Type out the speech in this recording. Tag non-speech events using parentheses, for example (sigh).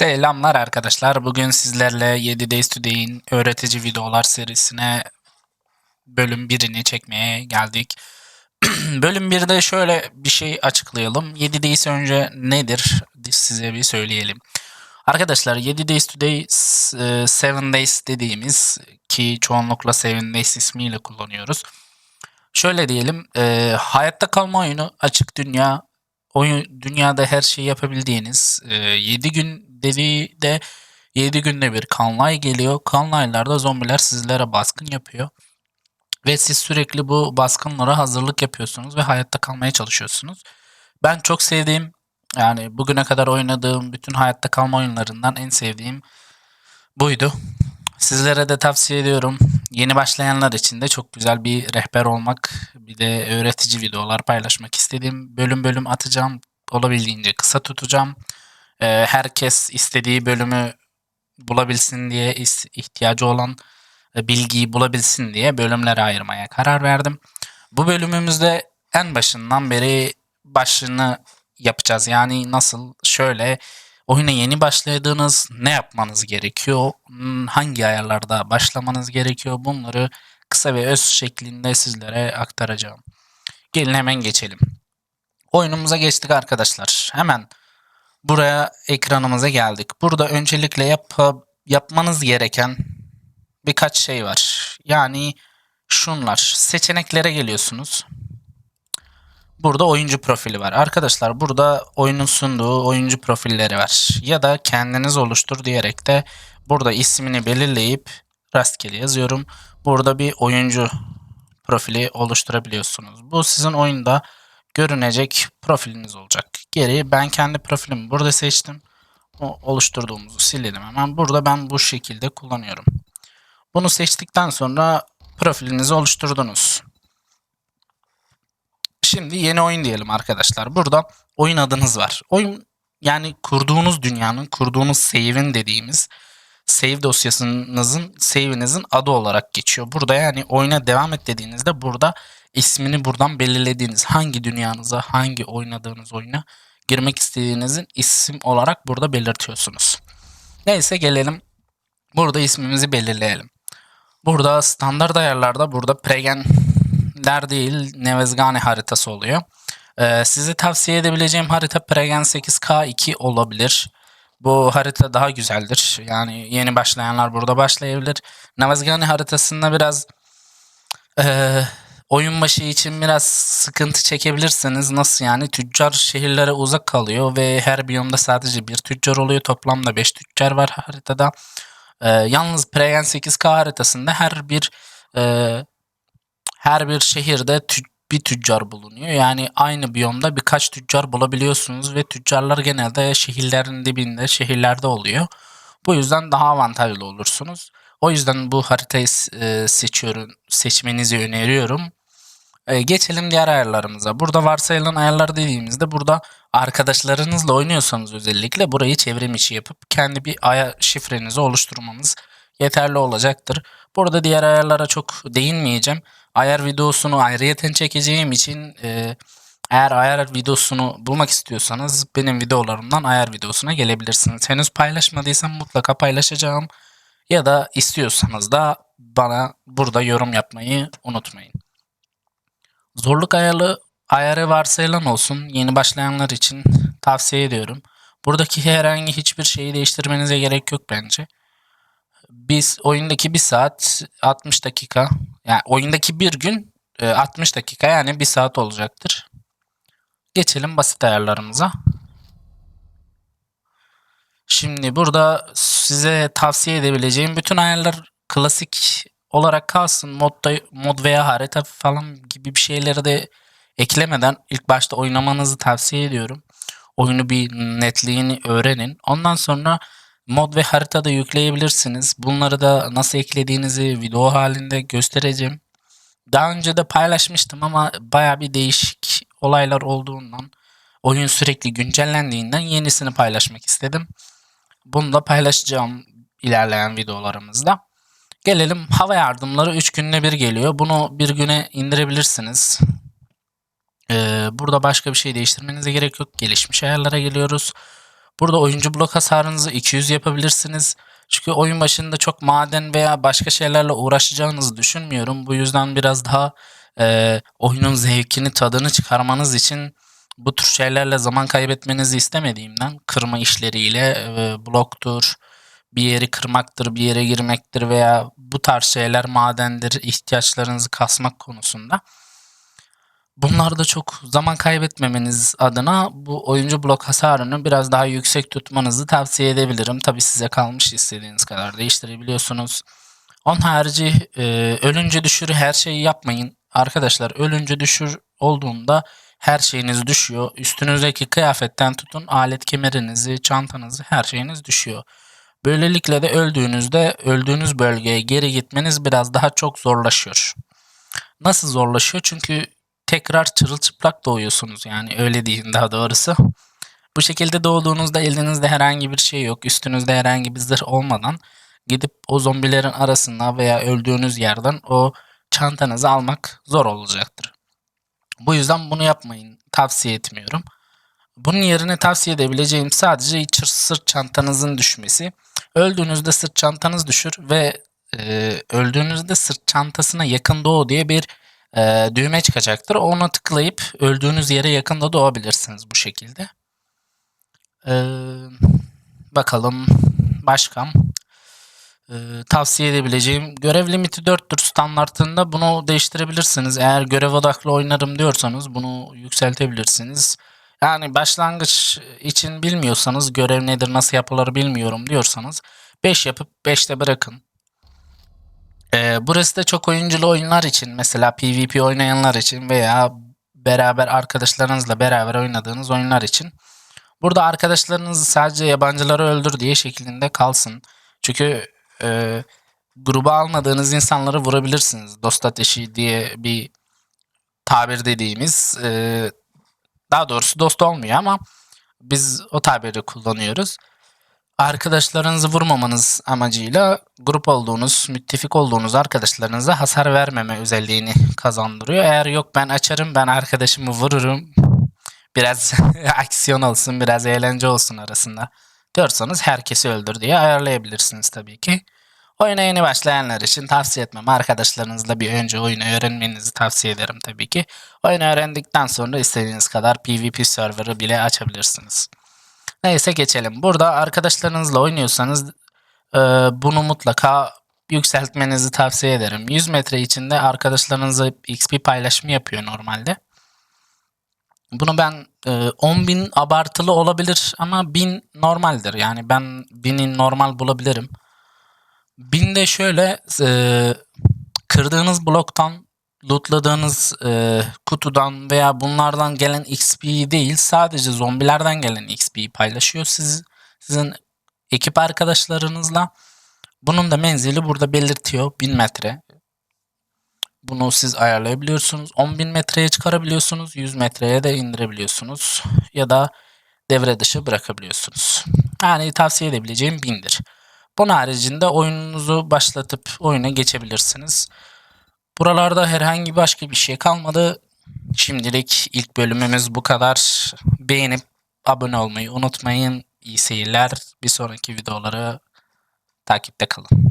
Selamlar arkadaşlar. Bugün sizlerle 7 Days Today'in öğretici videolar serisine bölüm 1'ini çekmeye geldik. (clears throat) bölüm 1'de şöyle bir şey açıklayalım. 7 Days önce nedir size bir söyleyelim. Arkadaşlar 7 Days Today 7 Days dediğimiz ki çoğunlukla 7 Days ismiyle kullanıyoruz. Şöyle diyelim e, hayatta kalma oyunu açık dünya oyun dünyada her şeyi yapabildiğiniz e, 7 gün dediği de 7 günde bir kanlay geliyor. Kanlaylarda zombiler sizlere baskın yapıyor. Ve siz sürekli bu baskınlara hazırlık yapıyorsunuz ve hayatta kalmaya çalışıyorsunuz. Ben çok sevdiğim yani bugüne kadar oynadığım bütün hayatta kalma oyunlarından en sevdiğim buydu. Sizlere de tavsiye ediyorum. Yeni başlayanlar için de çok güzel bir rehber olmak, bir de öğretici videolar paylaşmak istedim. Bölüm bölüm atacağım. Olabildiğince kısa tutacağım. Ee, herkes istediği bölümü bulabilsin diye ihtiyacı olan e, bilgiyi bulabilsin diye bölümlere ayırmaya karar verdim. Bu bölümümüzde en başından beri başını yapacağız. Yani nasıl şöyle oyuna yeni başladığınız ne yapmanız gerekiyor? Hmm, hangi ayarlarda başlamanız gerekiyor? Bunları kısa ve öz şeklinde sizlere aktaracağım. Gelin hemen geçelim. Oyunumuza geçtik arkadaşlar. Hemen buraya ekranımıza geldik. Burada öncelikle yap yapmanız gereken birkaç şey var. Yani şunlar. Seçeneklere geliyorsunuz. Burada oyuncu profili var. Arkadaşlar burada oyunun sunduğu oyuncu profilleri var. Ya da kendiniz oluştur diyerek de burada ismini belirleyip rastgele yazıyorum. Burada bir oyuncu profili oluşturabiliyorsunuz. Bu sizin oyunda görünecek profiliniz olacak. Geri ben kendi profilimi burada seçtim. O oluşturduğumuzu silelim hemen. Burada ben bu şekilde kullanıyorum. Bunu seçtikten sonra profilinizi oluşturdunuz. Şimdi yeni oyun diyelim arkadaşlar. Burada oyun adınız var. Oyun yani kurduğunuz dünyanın, kurduğunuz save'in dediğimiz save dosyasınızın, save'inizin adı olarak geçiyor. Burada yani oyuna devam et dediğinizde burada ismini buradan belirlediğiniz hangi dünyanıza, hangi oynadığınız oyuna girmek istediğinizin isim olarak burada belirtiyorsunuz. Neyse gelelim. Burada ismimizi belirleyelim. Burada standart ayarlarda burada pregen der değil Nevezgane haritası oluyor. Ee, size tavsiye edebileceğim harita Pregen 8K2 olabilir. Bu harita daha güzeldir. Yani yeni başlayanlar burada başlayabilir. Nevezgane haritasında biraz e, oyun başı için biraz sıkıntı çekebilirsiniz. Nasıl yani? Tüccar şehirlere uzak kalıyor ve her biyomda sadece bir tüccar oluyor. Toplamda 5 tüccar var haritada. E, yalnız Pregen 8K haritasında her bir e, her bir şehirde tü bir tüccar bulunuyor. Yani aynı biyomda birkaç tüccar bulabiliyorsunuz ve tüccarlar genelde şehirlerin dibinde, şehirlerde oluyor. Bu yüzden daha avantajlı olursunuz. O yüzden bu haritayı e, seçiyorum, seçmenizi öneriyorum. E, geçelim diğer ayarlarımıza. Burada varsayılan ayarlar dediğimizde burada arkadaşlarınızla oynuyorsanız özellikle burayı çevrim içi yapıp kendi bir aya şifrenizi oluşturmanız yeterli olacaktır. Burada diğer ayarlara çok değinmeyeceğim ayar videosunu ayrıyeten çekeceğim için e, eğer ayar videosunu bulmak istiyorsanız benim videolarımdan ayar videosuna gelebilirsiniz. Henüz paylaşmadıysam mutlaka paylaşacağım. Ya da istiyorsanız da bana burada yorum yapmayı unutmayın. Zorluk ayarı, ayarı varsayılan olsun. Yeni başlayanlar için tavsiye ediyorum. Buradaki herhangi hiçbir şeyi değiştirmenize gerek yok bence biz oyundaki bir saat 60 dakika yani oyundaki bir gün 60 e, dakika yani bir saat olacaktır. Geçelim basit ayarlarımıza. Şimdi burada size tavsiye edebileceğim bütün ayarlar klasik olarak kalsın. Modda, mod veya harita falan gibi bir şeyleri de eklemeden ilk başta oynamanızı tavsiye ediyorum. Oyunu bir netliğini öğrenin. Ondan sonra mod ve harita da yükleyebilirsiniz. Bunları da nasıl eklediğinizi video halinde göstereceğim. Daha önce de paylaşmıştım ama baya bir değişik olaylar olduğundan oyun sürekli güncellendiğinden yenisini paylaşmak istedim. Bunu da paylaşacağım ilerleyen videolarımızda. Gelelim hava yardımları 3 günde bir geliyor. Bunu bir güne indirebilirsiniz. Ee, burada başka bir şey değiştirmenize gerek yok. Gelişmiş ayarlara geliyoruz. Burada oyuncu blok hasarınızı 200 yapabilirsiniz. Çünkü oyun başında çok maden veya başka şeylerle uğraşacağınızı düşünmüyorum. Bu yüzden biraz daha e, oyunun zevkini, tadını çıkarmanız için bu tür şeylerle zaman kaybetmenizi istemediğimden kırma işleriyle e, bloktur, bir yeri kırmaktır, bir yere girmektir veya bu tarz şeyler madendir, ihtiyaçlarınızı kasmak konusunda. Bunlarda çok zaman kaybetmemeniz adına bu oyuncu blok hasarını biraz daha yüksek tutmanızı tavsiye edebilirim. Tabi size kalmış istediğiniz kadar değiştirebiliyorsunuz. Onun harici e, ölünce düşür her şeyi yapmayın. Arkadaşlar ölünce düşür olduğunda her şeyiniz düşüyor. Üstünüzdeki kıyafetten tutun alet kemerinizi, çantanızı her şeyiniz düşüyor. Böylelikle de öldüğünüzde öldüğünüz bölgeye geri gitmeniz biraz daha çok zorlaşıyor. Nasıl zorlaşıyor? Çünkü tekrar çırılçıplak doğuyorsunuz yani öyle diyeyim daha doğrusu. Bu şekilde doğduğunuzda elinizde herhangi bir şey yok, üstünüzde herhangi bir zırh olmadan gidip o zombilerin arasında veya öldüğünüz yerden o çantanızı almak zor olacaktır. Bu yüzden bunu yapmayın. Tavsiye etmiyorum. Bunun yerine tavsiye edebileceğim sadece hiç sırt çantanızın düşmesi. Öldüğünüzde sırt çantanız düşür ve e, öldüğünüzde sırt çantasına yakın doğu diye bir e, düğme çıkacaktır. Ona tıklayıp öldüğünüz yere yakında doğabilirsiniz bu şekilde. E, bakalım başka e, tavsiye edebileceğim görev limiti 4'tür standartında bunu değiştirebilirsiniz. Eğer görev odaklı oynarım diyorsanız bunu yükseltebilirsiniz. Yani başlangıç için bilmiyorsanız görev nedir nasıl yapılır bilmiyorum diyorsanız 5 yapıp 5'te bırakın. Ee, burası da çok oyunculu oyunlar için mesela PvP oynayanlar için veya beraber arkadaşlarınızla beraber oynadığınız oyunlar için. Burada arkadaşlarınız sadece yabancıları öldür diye şeklinde kalsın. Çünkü e, gruba almadığınız insanları vurabilirsiniz. Dost ateşi diye bir tabir dediğimiz e, daha doğrusu dost olmuyor ama biz o tabiri kullanıyoruz. Arkadaşlarınızı vurmamanız amacıyla grup olduğunuz, müttefik olduğunuz arkadaşlarınıza hasar vermeme özelliğini kazandırıyor. Eğer yok ben açarım, ben arkadaşımı vururum, biraz (laughs) aksiyon olsun, biraz eğlence olsun arasında diyorsanız herkesi öldür diye ayarlayabilirsiniz tabii ki. Oyuna yeni başlayanlar için tavsiye etmem. Arkadaşlarınızla bir önce oyunu öğrenmenizi tavsiye ederim tabii ki. Oyunu öğrendikten sonra istediğiniz kadar PvP server'ı bile açabilirsiniz. Neyse geçelim. Burada arkadaşlarınızla oynuyorsanız e, bunu mutlaka yükseltmenizi tavsiye ederim. 100 metre içinde arkadaşlarınızla XP paylaşımı yapıyor normalde. Bunu ben e, 10.000 abartılı olabilir ama 1000 normaldir. Yani ben 1000'i normal bulabilirim. 1000 de şöyle e, kırdığınız bloktan lootladığınız e, kutudan veya bunlardan gelen XP değil sadece zombilerden gelen XP'yi paylaşıyor siz, sizin ekip arkadaşlarınızla. Bunun da menzili burada belirtiyor 1000 metre. Bunu siz ayarlayabiliyorsunuz. 10.000 metreye çıkarabiliyorsunuz. 100 metreye de indirebiliyorsunuz. Ya da devre dışı bırakabiliyorsunuz. Yani tavsiye edebileceğim 1000'dir. Bunun haricinde oyununuzu başlatıp oyuna geçebilirsiniz. Buralarda herhangi başka bir şey kalmadı. Şimdilik ilk bölümümüz bu kadar. Beğenip abone olmayı unutmayın. İyi seyirler. Bir sonraki videoları takipte kalın.